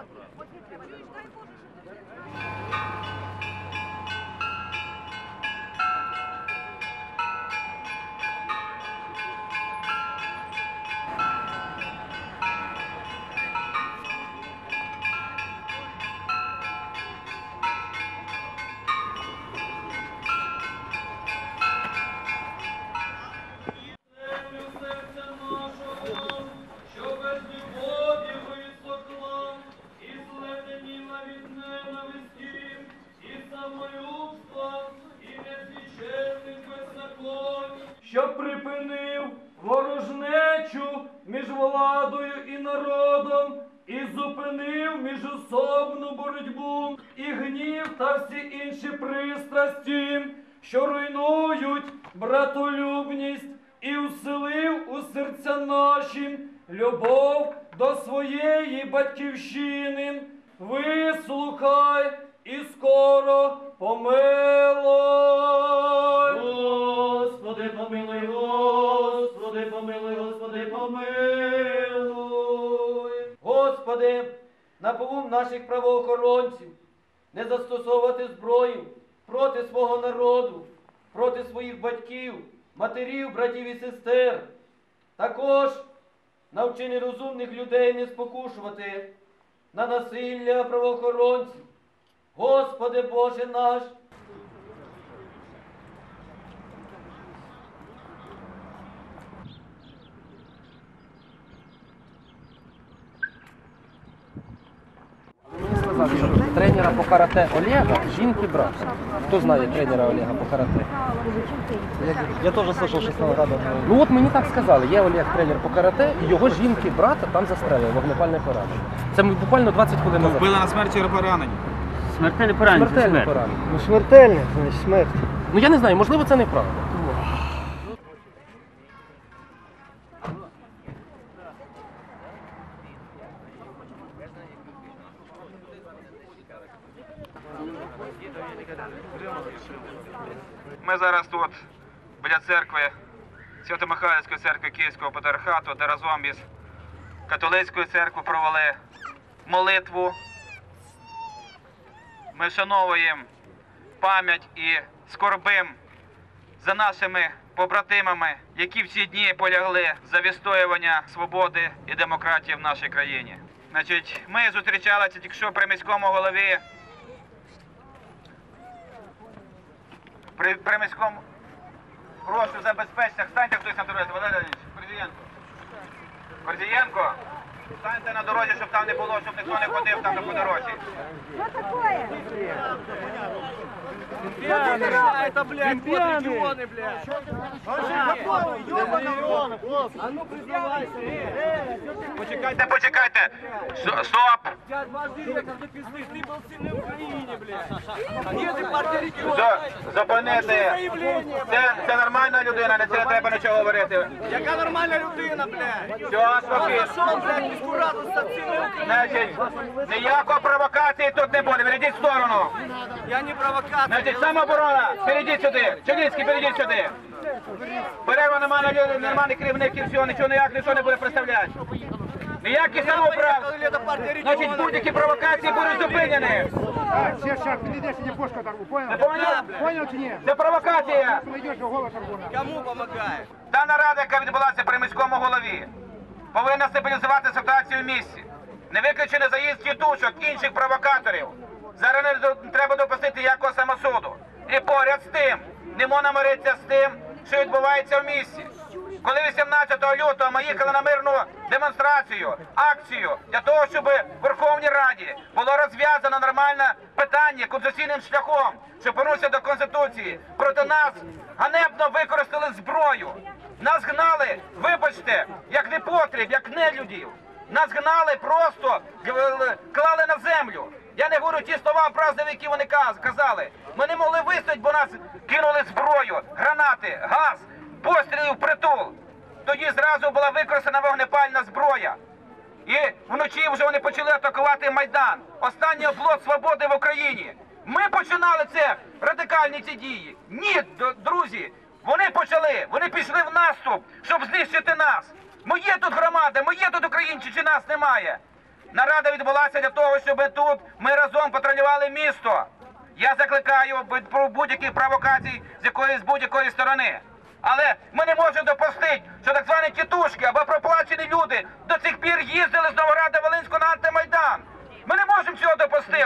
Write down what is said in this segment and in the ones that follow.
Землю зупинив міжособну боротьбу, і гнів та всі інші пристрасті, що руйнують братолюбність, і уселив у серця наші любов до своєї батьківщини. Вислухай і скоро помилуй. Господи, помилуй, Господи, помилуй, Господи, помилуй. Господи, наповум наших правоохоронців не застосовувати зброю проти свого народу, проти своїх батьків, матерів, братів і сестер. Також навчи нерозумних людей не спокушувати на насилля правоохоронців. Господи Боже наш, Мені сказали, що тренера по карате Олега жінки брат. Хто знає тренера Олега по карате? Я тоже слышал, что с Новограда. Ну от мені так сказали, є Олег тренер по карате, і його жінки брата там застрелили, вогнепальне поранення. Це ми буквально 20 хвилин назад. Вбили на смерть чи поранені? Смертельне поранення. Смертельне поранення. Ну смертельне, значить смерть. Ну я не знаю, можливо, це неправда. Ми зараз тут біля церкви Свято-Михайлівської церкви Київського патріархату, де разом із католицькою церквою провели молитву. Ми вшановуємо пам'ять і скорбим за нашими побратимами, які в ці дні полягли за відстоювання свободи і демократії в нашій країні. Значить, ми зустрічалися тільки що при міському голові при, при міському прошу забезпечення. станьте хтось на дорозі, Валерій Леонідович, Кордієнко. Кордієнко, станьте на дорозі, щоб там не було, щоб ніхто не ходив там по дорозі. это, блядь, вот регионы, блядь. Почекайте, почекайте. С- Стоп! Дядь, подожди, как ты пизды, ты был сильный в Украине, блядь. Где ты партия региона? За- Зупинити. Це, це нормальна людина, не це треба нічого говорити. Яка нормальна людина, блядь? Все, спокійно. Пошел, блядь, Значить, ніякої провокації тут не буде. Відійдіть в сторону. Я не провокатор. Значить, самооборона, перейдіть сюди. Чоловіцький, перейдіть сюди. Перерва нормальна люди, нормальний керівник все, нічого ніяк, нічого не буде представляти. Ніякі самоуправ. Значить, будь-які провокації будуть зупинені. Все, сейчас, ты идешь, иди пушку там, понял? Ти поняв? Понял чи ні? Це провокація. Кому помогает? Дана рада, яка відбулася при міському голові, повинна стабілізувати ситуацію в місті. Не виключено заїзд тітушок, інших провокаторів. Зараз не треба допустити якого самосуду. І поряд з тим не можна миритися з тим, що відбувається в місті. Коли 18 лютого ми їхали на мирну демонстрацію, акцію для того, щоб в Верховній Раді було розв'язано нормальне питання конституційним шляхом, що повернувся до Конституції, проти нас ганебно використали зброю. Нас гнали, вибачте, як непотріб, як нелюдів. Нас гнали просто, клали на землю. Я не говорю ті слова правди, які вони казали. Ми не могли вистояти, бо нас кинули зброю, гранати, газ, пострілів притул. Тоді зразу була використана вогнепальна зброя. І вночі вже вони почали атакувати Майдан. Останній оплот свободи в Україні. Ми починали це радикальні ці дії. Ні, друзі, вони почали, вони пішли в наступ, щоб знищити нас. Ми є тут громада, ми є тут українці, чи нас немає. Нарада відбулася для того, щоб тут ми разом патрулювали місто. Я закликаю про будь-яких провокацій з якоїсь будь-якої сторони. Але ми не можемо допустити, що так звані тітушки або проплачені люди до цих пір їздили з Новограда Волинського на антимайдан. Ми не можемо цього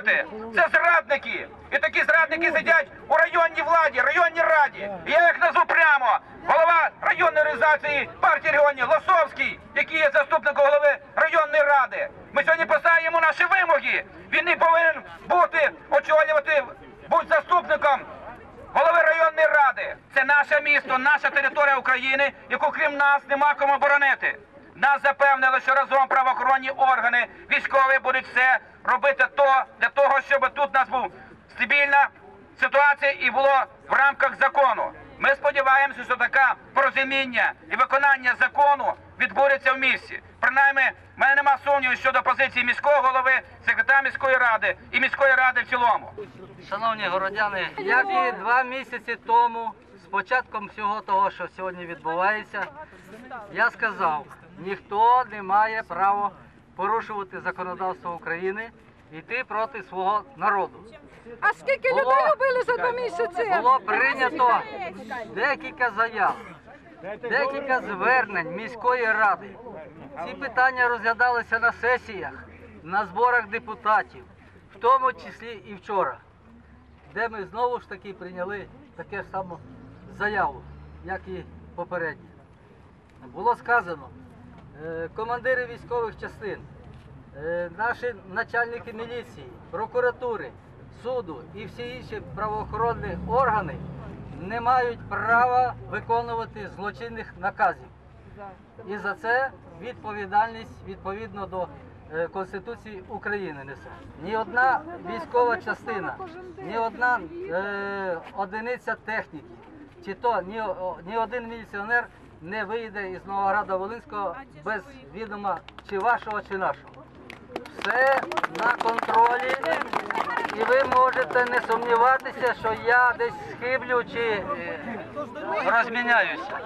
допустити. Це зрадники. І такі зрадники сидять у районній владі, районній раді. Я їх назву прямо. Голова районної організації партії регіонів Лосовський, який є заступником голови районної ради. Ми сьогодні поставимо наші вимоги. Він не повинен бути очолювати, бути заступником голови районної ради. Це наше місто, наша територія України, яку крім нас нема кому боронити. Нас запевнили, що разом правоохоронні органи, військові будуть все робити то для того, щоб тут у нас був стабільна ситуація і було в рамках закону. Ми сподіваємося, що таке порозуміння і виконання закону відбудеться в місті. Принаймні, в мене нема сумніву щодо позиції міського голови, секретаря міської ради і міської ради в цілому. Шановні городяни, як і два місяці тому, з початком всього того, що сьогодні відбувається, я сказав, ніхто не має права порушувати законодавство України йти проти свого народу. А скільки Було- людей убили за два місяці? Було прийнято декілька заяв, декілька звернень міської ради. Ці питання розглядалися на сесіях, на зборах депутатів, в тому числі і вчора, де ми знову ж таки прийняли таке ж саме заяву, як і попереднє. Було сказано, командири військових частин, е, наші начальники міліції, прокуратури, суду і всі інші правоохоронні органи не мають права виконувати злочинних наказів. І за це відповідальність відповідно до е, Конституції України несе. Ні одна військова частина, ні одна е, одиниця техніки, чи то ні, ні один міліціонер не вийде із Новограда Волинського без відома чи вашого, чи нашого. Все на контролі, і ви можете не сумніватися, що я десь схиблю чи е, розміняюся.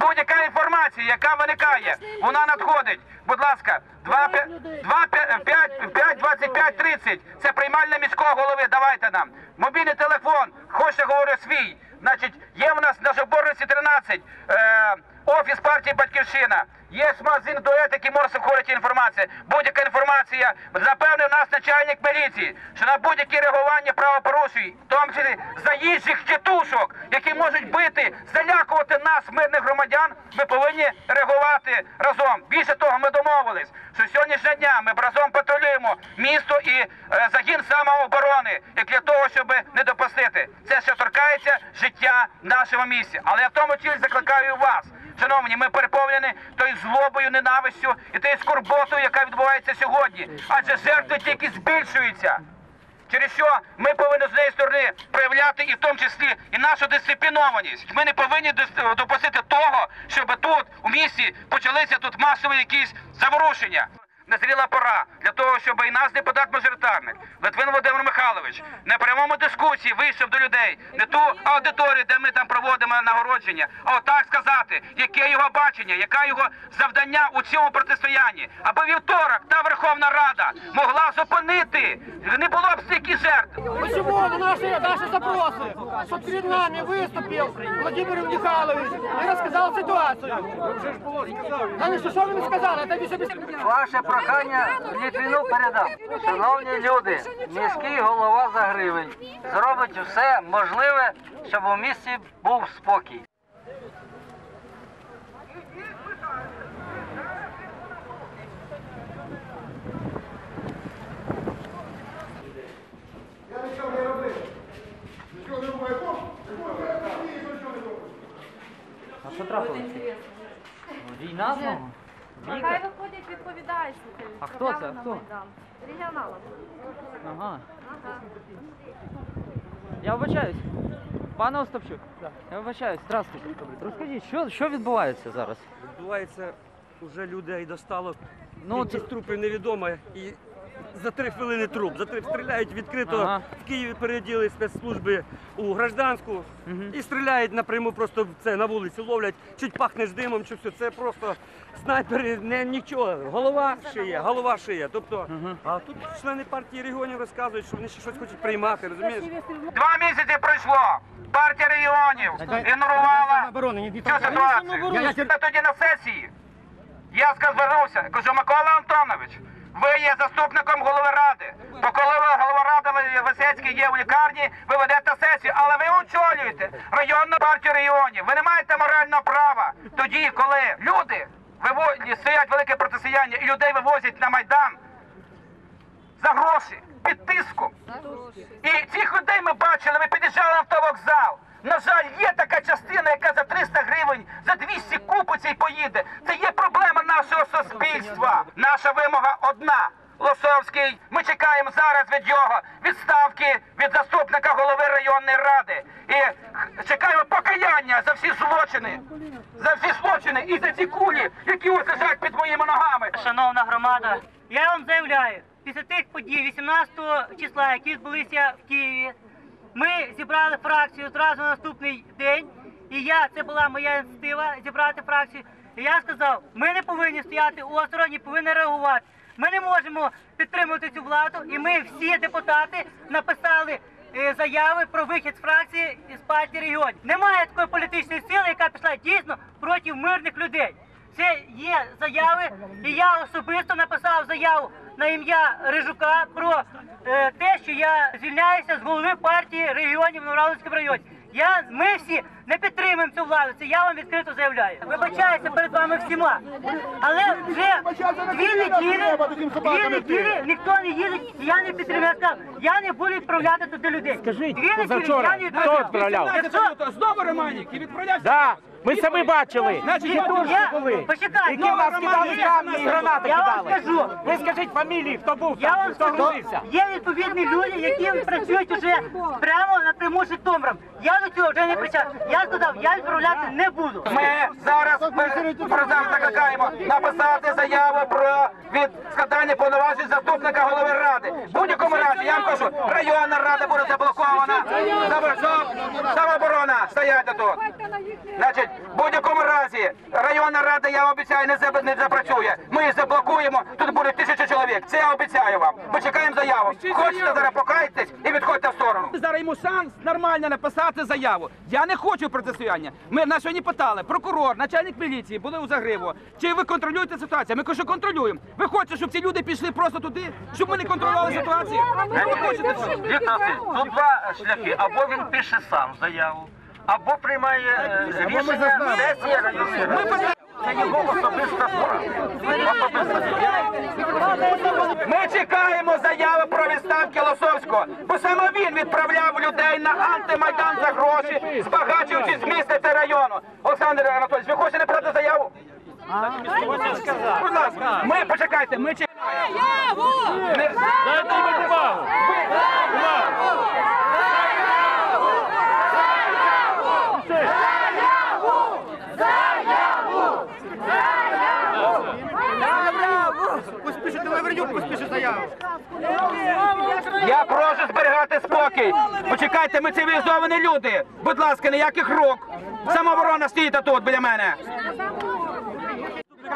Будь-яка інформація, яка виникає, вона надходить. Будь ласка, 2, 5, 5, 25, 30. Це приймальня міського голови. Давайте нам. Мобільний телефон, хочете говорю свій. Значить, є в нас на Жоборниці 13, е, офіс партії Батьківщина. Є магазин до етики, може входити інформація. Будь-яка інформація. Запевнив нас начальник міліції, що на будь-які реагування правопорушень, в тому числі заїжджих тітушок, які можуть бити, залякувати нас, мирних громадян, ми повинні реагувати разом. Більше того, ми домовились, що сьогоднішнього дня ми разом патрулюємо місто і е, загін самооборони, як для того, щоб не допустити. Це ще торкається життя в нашому місті. Але я в тому числі закликаю вас. Шановні, ми переповнені злобою, ненавистю і тією скорботою, яка відбувається сьогодні. Адже жертви тільки збільшуються. Через що ми повинні з однієї сторони проявляти і в тому числі і нашу дисциплінованість. Ми не повинні допустити того, щоб тут у місті почалися тут масові якісь заворушення Назріла пора для того, щоб і наш депутат-мажоритарник Литвин Володимир Михайлович на прямому дискусії вийшов до людей, не ту аудиторію, де ми там проводимо нагородження, а отак сказати, яке його бачення, яка його завдання у цьому протистоянні, аби вівторок та Верховна Рада могла зупинити, не було б стільки жертв. Почему на наши, наши запросы, что перед нами выступил Владимир Михайлович и рассказал ситуацию? Да ну что, что вы прохання Літвіну передам. Шановні люди, міський голова за гривень зробить все можливе, щоб у місті був спокій. А що трапилося? Війна знову? Хай виходять відповідають. А хто це? Хто? Регіонала. Ага. Я вибачаюсь. Пане Остапчук, я вибачаюсь, здравствуйте. Розкажіть, що, що відбувається зараз? Відбувається, вже людей достало. Ну, Кількість це- трупів невідомо і за три хвилини труп. За три стріляють відкрито. Ага. В Києві переоділи спецслужби у гражданську і стріляють напряму просто в це на вулиці, ловлять, чуть пахнеш димом, чи все. Це просто снайпери, не нічого. Голова шиє, голова шиє. Тобто, а тут члени партії регіонів розказують, що вони ще щось хочуть приймати, розумієш? Два місяці пройшло. Партія регіонів ігнорувала цю ситуацію. Та тоді на сесії я ска- звернувся, кажу, Микола Антонович, ви є заступником голови ради. То коли ви голова ради Висецький є в лікарні, ви ведете сесію, але ви очолюєте районну партію регіонів. Ви не маєте морального права тоді, коли люди виво- стоять велике протистояння і людей вивозять на майдан за гроші, під тиском. І цих людей ми бачили, ми під'їжджали на автовокзал. На жаль, є така частина, яка за 300 гривень, за 200 купиться і поїде. Це є проблема нашого суспільства. Наша вимога одна. Лосовський, ми чекаємо зараз від його відставки від заступника голови районної ради. І чекаємо покаяння за всі злочини, за всі злочини і за ці кулі, які ось лежать під моїми ногами. Шановна громада, я вам заявляю, після тих подій 18 числа, які відбулися в Києві, ми зібрали фракцію зразу на наступний день. І я, це була моя ініціатива зібрати фракцію. І я сказав, ми не повинні стояти осторонь, і повинні реагувати. Ми не можемо підтримувати цю владу, і ми всі депутати написали е, заяви про вихід з фракції із партії регіонів. Немає такої політичної сили, яка пішла дійсно проти мирних людей. Це є заяви, і я особисто написав заяву на ім'я Рижука про е, те, що я звільняюся з голови партії регіонів в Новоравлинському районі. Я, ми всі не підтримуємо цю владу. Це я вам відкрито заявляю. Вибачаюся перед вами всіма. Але вже дві неділі, дві неділі ніхто не їздить, і я не підтримую. Я сказав, я не буду відправляти туди людей. Скажіть, дві неділі я не відправляв. Якщо- Знову Романік і відправляв. Ми самі бачили. Значить, Я, почекайте, Які в нас кидали камні і гранати я вам кидали. скажу. Ви скажіть фамілії, хто був Я там, вам хто скажу, грузився. є відповідні люди, які працюють уже прямо напряму з Житомиром. Я до цього вже не причастний. Я сказав, я відправляти не буду. Ми зараз президент закликаємо написати заяву про від складання повноважень заступника голови ради. В будь-якому разі, я вам кажу, районна рада буде заблокована. Сам- Самооборона, стояти тут. Значить, в будь-якому разі, районна рада, я обіцяю, не, заб- не запрацює. Ми її заблокуємо, тут буде тисяча чоловік. Це я обіцяю вам. Ми чекаємо заяву. Хочете зараз покайтесь і відходьте в сторону. Зараз йому шанс нормально написати заяву. Я не хочу протистояння. Ми на сьогодні питали, прокурор, начальник міліції були у Загриву. Чи ви контролюєте ситуацію? Ми кажемо, контролюємо. Ви хочете, щоб ці люди пішли просто туди, щоб ми не контролювали ситуацію? Ви хочете тут два шляхи. Або він пише сам заяву, або приймає е, рішення сесія районної ради. Це його особиста справа. Ми чекаємо заяви про відставки Лосовського, бо саме він відправляв людей на антимайдан за гроші, збагачуючись з міста та району. Олександр Анатолійович, ви хочете написати заяву? Будь ласка, ми почекайте, ми чекаємо. Не- Пусть пишет поспіши заяву. Я прошу зберігати спокій. Почекайте, ми цивілізовані люди. Будь ласка, ніяких рук. Самооборона стоїть тут біля мене.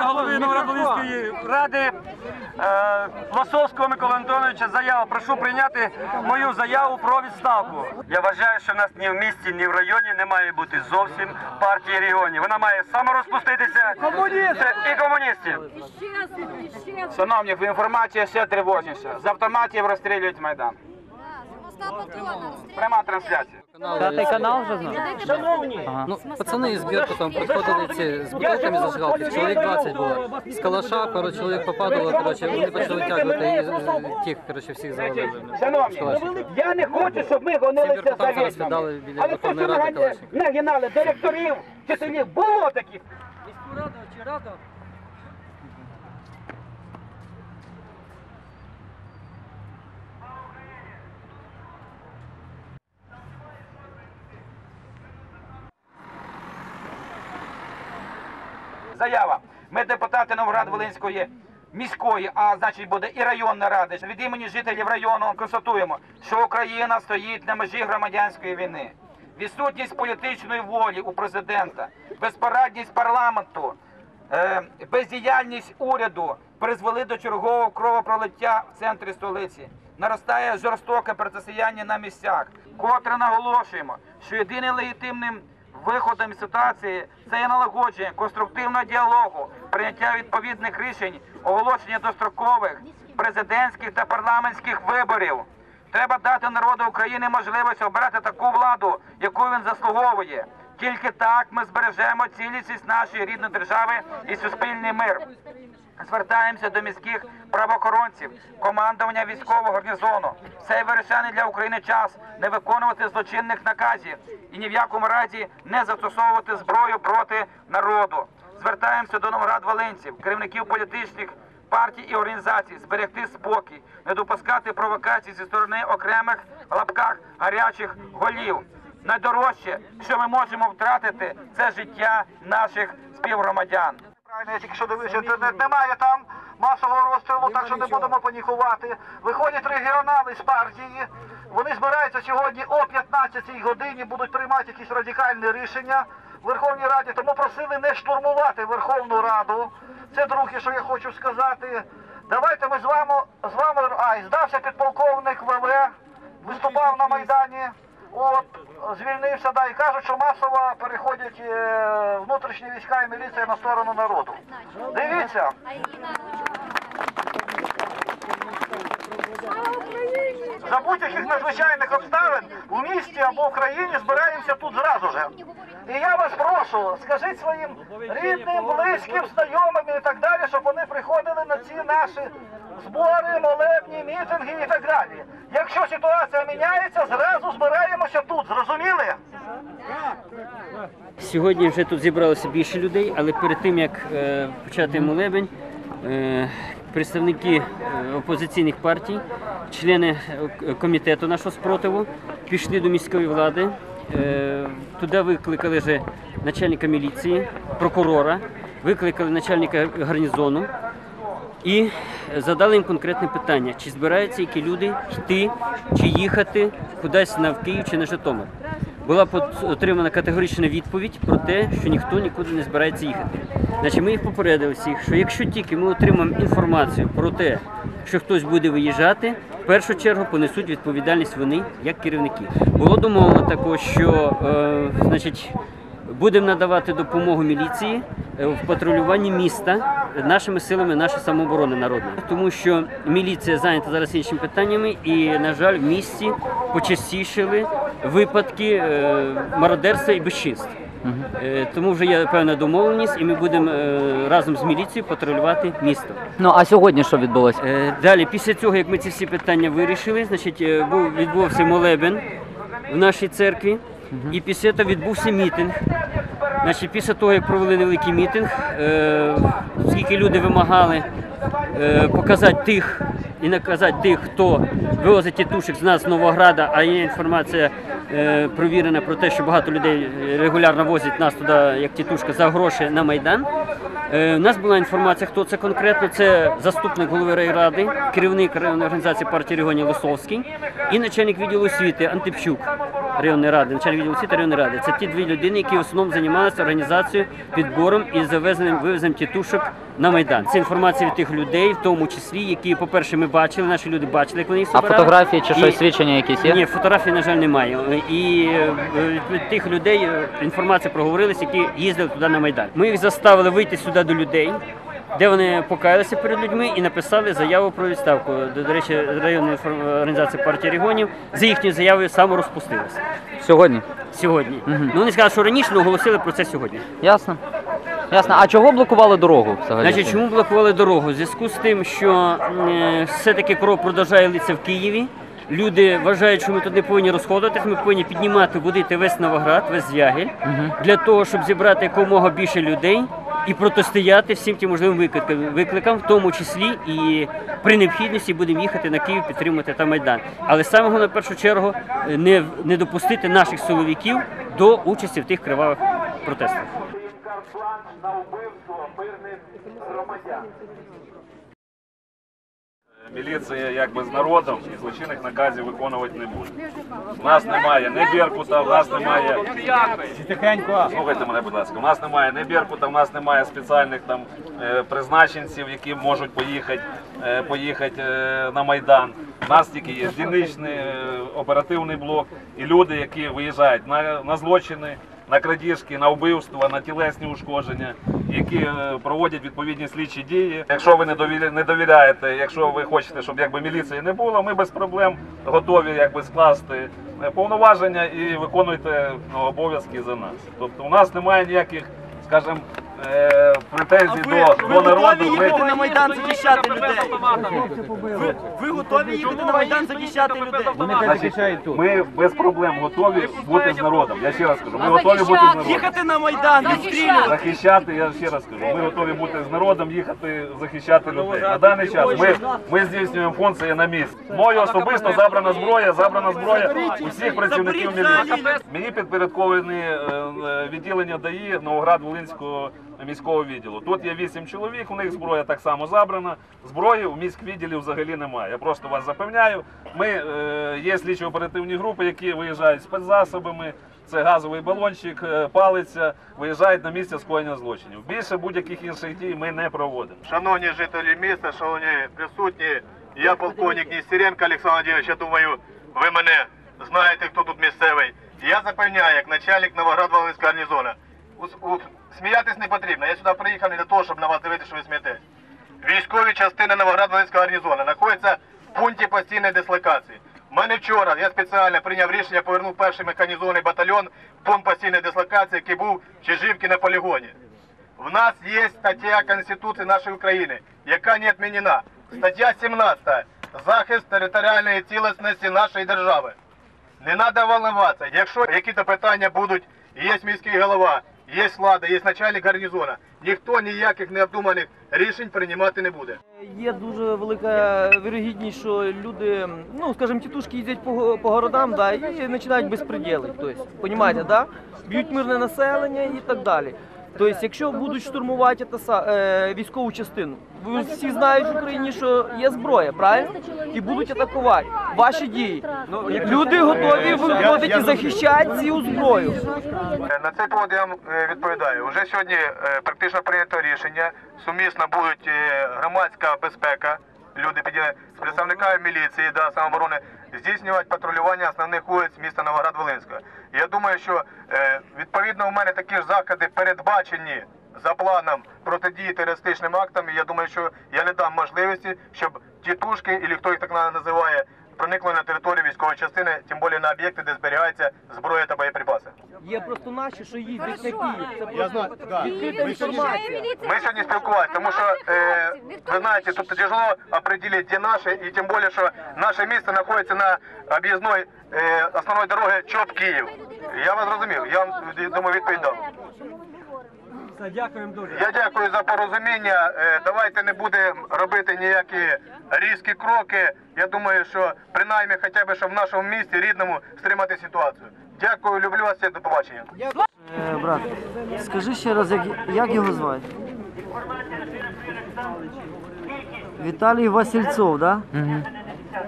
Голови Новоград-Волинської ради е, Лосовського Миколи Антоновича заяву. Прошу прийняти мою заяву про відставку. Я вважаю, що в нас ні в місті, ні в районі не має бути зовсім партії регіонів. Вона має саморозпуститися Комуністи! і комуністів. Шановні, інформація ще тривожніша. З автоматів розстрілюють Майдан. Пряма трансляція. П'ятий канал вже знав? Ну, пацани із Беркутом приходили ці з бутилками зажигалки, чоловік 20 було. З калаша пару чоловік попадало, коротше, вони почали тягувати і тих, коротше, всіх завалили. Шановні, я не хочу, щоб ми гонилися за зараз вічним. біля Але то, що Ради Калашникова. нагинали директорів, вчителів, було таких. Заява. Ми депутати Новоград-Волинської міської, а значить буде і районна рада. Від імені жителів району констатуємо, що Україна стоїть на межі громадянської війни. Відсутність політичної волі у президента, безпорадність парламенту, е, бездіяльність уряду призвели до чергового кровопролиття в центрі столиці. Наростає жорстоке протистояння на місцях. Котре наголошуємо, що єдиним легітимним виходом із ситуації це є налагодження конструктивного діалогу, прийняття відповідних рішень, оголошення дострокових президентських та парламентських виборів. Треба дати народу України можливість обрати таку владу, яку він заслуговує. Тільки так ми збережемо цілісність нашої рідної держави і суспільний мир. Звертаємося до міських правоохоронців, командування військового гарнізону. Цей вирішальний для України час не виконувати злочинних наказів і ні в якому разі не застосовувати зброю проти народу. Звертаємося до Новоград-Волинців, керівників політичних партій і організацій, зберегти спокій, не допускати провокацій зі сторони окремих лапках гарячих голів. Найдорожче, що ми можемо втратити, це життя наших співгромадян. Правильно, я тільки що дивився інтернет, немає там масового розстрілу, так що не будемо панікувати. Виходять регіонали з партії, вони збираються сьогодні о 15 годині, будуть приймати якісь радикальні рішення в Верховній Раді, тому просили не штурмувати Верховну Раду. Це друге, що я хочу сказати. Давайте ми з вами, з вами, а, і здався підполковник ВВ, виступав на Майдані. От, звільнився, да, і кажуть, що масово переходять е, внутрішні війська і міліція на сторону народу. Дивіться, за будь-яких надзвичайних обставин в місті або в країні збираємося тут зразу же. І я вас прошу, скажіть своїм рідним, близьким, знайомим і так далі, щоб вони приходили на ці наші збори, молебні, мітинги і так далі. Якщо ситуація міняється, зразу збираємося тут, зрозуміли? Сьогодні вже тут зібралося більше людей, але перед тим як е, почати молебень, е, представники е, опозиційних партій, члени е, комітету нашого спротиву пішли до міської влади. Е, туди викликали вже начальника міліції, прокурора, викликали начальника гарнізону і задали їм конкретне питання, чи збираються які люди йти, чи їхати кудись на Київ чи на Житомир. Була отримана категорична відповідь про те, що ніхто нікуди не збирається їхати. Значить, ми їх попередили всіх, що якщо тільки ми отримаємо інформацію про те, що хтось буде виїжджати, в першу чергу понесуть відповідальність вони як керівники. Було домовлено також, що е, значить, будемо надавати допомогу міліції е, в патрулюванні міста нашими силами нашої самооборони народної, тому що міліція зайнята зараз іншими питаннями, і на жаль, в місті почастішили випадки е, мародерства і безчинств. Е, Тому вже є певна домовленість, і ми будемо разом з міліцією патрулювати місто. Ну а сьогодні що відбулося? Далі, після цього, як ми ці всі питання вирішили, значить, був відбувся молебен в нашій церкві, і після того відбувся мітинг. Значить, після того, як провели невеликий мітинг, е, скільки люди вимагали е, показати тих і наказати тих, хто вивозить тітушек з нас з Новограда, а є інформація е, провірена про те, що багато людей регулярно возять нас туди, як тітушка, за гроші на Майдан. У нас була інформація, хто це конкретно. Це заступник голови райради, керівник районної організації партії регіонів Лисовський і начальник відділу освіти Антипчук районної ради, начальник відділу освіти районної ради. Це ті дві людини, які в основному займалися організацією, підбором і завезенням вивезенням тітушок на майдан. Це інформація від тих людей, в тому числі, які, по-перше, ми бачили, наші люди бачили, як вони їх А збирали. фотографії чи І- щось свідчення якісь є? ні, фотографій, на жаль, немає. І е, від тих людей е, інформація проговорилась, які їздили туди на Майдан. Ми їх заставили вийти сюди до людей, де вони покаялися перед людьми і написали заяву про відставку. До, речі, районна організація партії регіонів за їхньою заявою саморозпустилася Сьогодні. сьогодні. Ну вони сказали, що раніше, але оголосили про це сьогодні. Ясно. Ясно. А чого блокували дорогу взагалі? Значить, чому блокували дорогу? В зв'язку з тим, що е, все-таки кров продовжує литися в Києві. Люди вважають, що ми тут не повинні розходитись, ми повинні піднімати, будити весь Новоград, весь Звягель, для того, щоб зібрати якомога більше людей і протистояти всім тим можливим викликам, викликам, в тому числі і при необхідності будемо їхати на Київ підтримати там Майдан. Але саме в першу чергу, е, не, не допустити наших силовиків до участі в тих кривавих протестах. на вбивство мирних громадян. Міліція якби з народом і злочинних наказів виконувати не буде. У нас немає ні Беркута, у нас немає. Тихенько. Слухайте мене, будь ласка. У нас немає ні Беркута, у нас немає спеціальних там е, призначенців, які можуть поїхати, е, поїхати е, на Майдан. У нас тільки є дільничний оперативний блок і люди, які виїжджають на, на злочини. На крадіжки, на вбивства, на тілесні ушкодження, які е, проводять відповідні слідчі дії. Якщо ви не довіря- не довіряєте, якщо ви хочете, щоб якби міліції не було, ми без проблем готові якби скласти е, повноваження і виконуйте ну, обов'язки за нас. Тобто у нас немає ніяких, скажімо, е, претензій до, до народу. Ми- на Майдан захищати людей? Ви, ви готові їхати на Майдан захищати людей? Значить, ми без проблем готові бути з народом. Я ще раз кажу, ми готові бути з народом. Їхати на Майдан, відстрілювати. Захищати, я ще раз кажу, ми готові бути з народом, їхати захищати людей. На даний час ми, ми здійснюємо функції на місці. Мною особисто забрана зброя, забрана зброя усіх працівників міліції. Мені підпорядковані е, е, відділення ДАІ Новоград-Волинського міського відділу. Тут є вісім чоловік, у них зброя так само забрана. Зброї у міськвідділі взагалі немає. Я просто вас запевняю. Ми е, є слідчі оперативні групи, які виїжджають спецзасобами. Це газовий балончик, е, палиця, виїжджають на місце скоєння злочинів. Більше будь-яких інших дій ми не проводимо. Шановні жителі міста, шановні присутні, я полковник Нестеренко Олександр Андрійович, я думаю, ви мене знаєте, хто тут місцевий. Я запевняю, як начальник Новоград-Волинського гарнізону. Сміятись не потрібно. Я сюди приїхав не для того, щоб на вас дивитися, що ви смієтесь. Військові частини Новоград-Волинського гарнізону знаходяться в пункті постійної дислокації. У мене вчора я спеціально прийняв рішення, повернув перший механізований батальйон в пункт постійної дислокації, який був в Чижівці на полігоні. В нас є стаття Конституції нашої України, яка не відмінена. Стаття 17. Захист територіальної цілісності нашої держави. Не треба волноватися. Якщо якісь питання будуть, є міський голова, є влада, є начальник гарнізону, ніхто ніяких необдуманих рішень приймати не буде. Є дуже велика вірогідність, що люди, ну скажімо, тітушки їздять по, по городам, да, і починають безпреділи. Тобто, понімаєте, да? Б'ють мирне населення і так далі. Тобто, якщо будуть штурмувати та, са- е, військову частину, ви всі знають в Україні, що є зброя, правильно? І будуть атакувати. Ваші дії. Люди готові виходити і захищати цю зброю. Е, На цей повод я вам е, відповідаю. Уже сьогодні практично прийнято рішення. Сумісно будуть громадська безпека. Люди піде з представниками міліції та самооборони здійснювати патрулювання основних вулиць міста Новоград-Волинського. Я думаю, що е, відповідно у мене такі ж заходи передбачені за планом протидії терористичним актам. І Я думаю, що я не дам можливості, щоб тітушки, або хто їх так називає, проникли на територію військової частини, тим більше на об'єкти, де зберігається зброя та боєприпаси. Є просто наші, що їздять на Київ. Я знаю, да. інформація. Ми сьогодні спілкувалися, тому що е, ви знаєте, тут тяжело определить, де наше, і тим більше, що наше місто знаходиться на об'їзної основної дороги ЧОП Київ. Я вас зрозумів, я вам думаю відповідь дав. Дякуємо дуже. Я дякую за порозуміння. Е, давайте не будемо робити ніякі різкі кроки. Я думаю, що принаймні хоча б щоб в нашому місті рідному стримати ситуацію. Дякую, люблю вас всіх, до побачення. Е, брат, скажи ще раз, як, як його звати? Віталій Васильцов, да? Угу.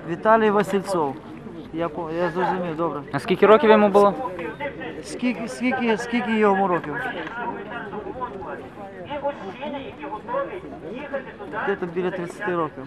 Віталій Васильцов. Я, по- я зрозумів, добре. А скільки років йому було? Скільки, скільки, скільки йому років? Де-то біля 30 років.